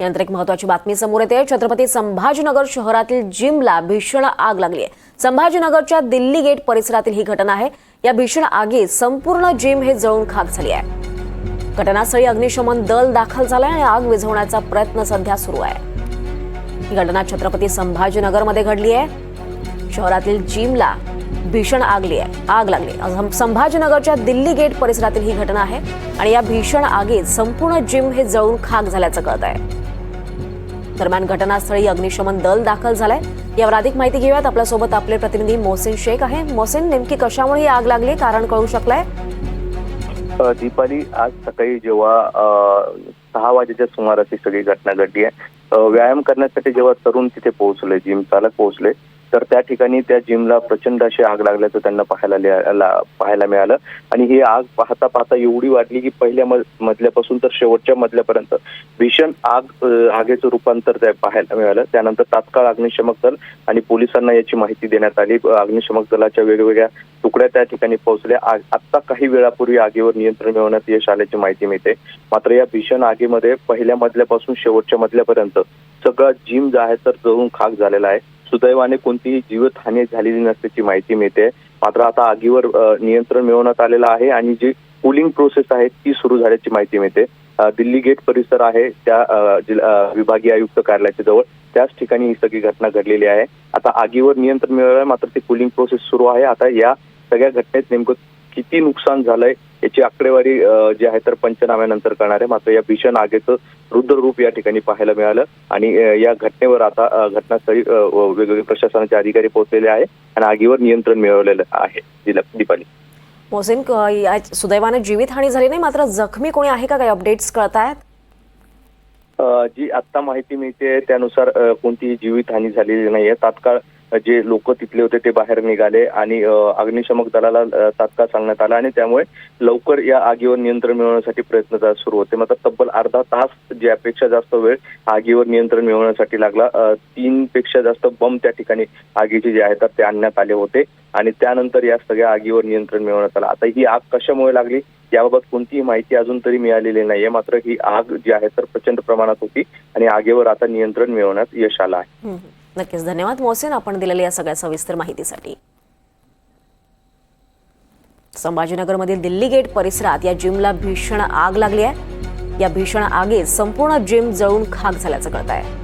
यानंतर एक महत्वाची बातमी समोर येते. छत्रपती संभाजीनगर शहरातील जिमला भीषण आग लागली आहे. संभाजीनगरच्या दिल्ली गेट परिसरातील ही घटना आहे. या भीषण आगीत संपूर्ण जिम हे जळून खाक झाली आहे. घटनास्थळी अग्निशमन दल दाखल झालाय आणि आग विझवण्याचा प्रयत्न सध्या सुरू आहे. ही घटना छत्रपती संभाजीनगरमध्ये घडली आहे. शहरातील जिमला भीषण आगली आहे. आग लागली संभाजीनगरच्या दिल्ली गेट परिसरातील ही घटना आहे आणि या भीषण आगीत संपूर्ण जिम हे जळून खाक झाल्याचं कळत आहे. दरम्यान घटनास्थळी अग्निशमन दल दाखल झालंय. यावर अधिक माहिती घेऊयात. आपल्यासोबत आपले प्रतिनिधी मोहसिन शेख आहे. मोहसिन नेमकी कशामुळे ही आग लागली? कारण कळू शकलंय? दीपाली आज सकाळी जेव्हा सहा वाजेच्या सुमारास ही सगळी घटना घडली आहे. व्यायाम करण्यासाठी जेव्हा तरुण तिथे पोहोचले जिम चालक पोहोचले तर त्या ठिकाणी त्या जिमला प्रचंड अशी आग लागल्याचं त्यांना पाहायला पाहायला मिळालं. आणि ही आग पाहता पाहता एवढी वाढली की पहिल्या मज- मजल्यापासून तर शेवटच्या मजल्यापर्यंत भीषण आग आगेचं रूपांतर त्या पाहायला मिळालं. त्यानंतर तात्काळ अग्निशमक दल आणि पोलिसांना याची माहिती देण्यात आली. अग्निशमक दलाच्या वेगवेगळ्या तुकड्या त्या ठिकाणी पोहोचल्या. आग- आता काही वेळापूर्वी आगीवर नियंत्रण मिळवण्यात यश आल्याची माहिती मिळते. मात्र या भीषण आगीमध्ये पहिल्या मजल्यापासून शेवटच्या मजल्यापर्यंत सगळा जिम जो आहे तर जळून खाक झालेला आहे. सुदैवाने कोणतीही जीवितहानी झालेली नसल्याची माहिती मिळते. मात्र आता आगीवर नियंत्रण मिळवण्यात आलेलं आहे आणि जी कुलिंग प्रोसेस आहे ती सुरू झाल्याची माहिती मिळते. दिल्ली गेट परिसर आहे त्या जिल्हा- विभागीय आयुक्त कार्यालयाच्या जवळ. त्याच ठिकाणी ही सगळी घटना घडलेली आहे. आता आगीवर नियंत्रण मिळवलं आहे मात्र ती कुलिंग प्रोसेस सुरू आहे. आता या सगळ्या घटनेत नेमकं किती नुकसान झालंय याची आकडेवारी जी आहे तर पंचनाम्यानंतर करणार आहे. मात्र या भीषण आगीचं रुद्र रूप या ठिकाणी पाहायला मिळालं आणि या घटनेवर आता घटनास्थळी वेगवेगळे प्रशासनाचे अधिकारी पोहोचलेले आहे आणि आगीवर नियंत्रण मिळवलेलं आहे. दीपाली. मोहसिन सुदैवाने जीवितहानी झाली नाही मात्र जखमी कोणी आहे का? काही अपडेट्स कळत आहेत जी आता माहिती मिळते त्यानुसार कोणतीही जीवितहानी झालेली नाहीये. तात्काळ जे लोक तिथले होते ते बाहेर निघाले आणि अग्निशमक दलाला तात्काळ सांगण्यात आला आणि त्यामुळे लवकर या आगीवर नियंत्रण मिळवण्यासाठी प्रयत्न सुरू होते. मात्र तब्बल अर्धा तास ज्यापेक्षा जास्त वेळ आगीवर नियंत्रण मिळवण्यासाठी लागला. तीन पेक्षा जास्त बंब त्या ठिकाणी आगीचे जे आहेत ते आणण्यात आले होते आणि त्यानंतर या सगळ्या आगीवर नियंत्रण मिळवण्यात आलं. आता ही आग कशामुळे लागली याबाबत कोणतीही माहिती अजून तरी मिळालेली नाहीये. मात्र ही आग जी आहे तर प्रचंड प्रमाणात होती आणि आगीवर आता नियंत्रण मिळवण्यात यश आलं आहे. नक्कीच. धन्यवाद मोहसेन आपण दिलेल्या या सगळ्या सविस्तर माहितीसाठी. संभाजीनगरमधील दिल्ली गेट परिसरात या जिमला भीषण आग लागली आहे. या भीषण आगीत संपूर्ण जिम जळून खाक झाल्याचं कळत आहे.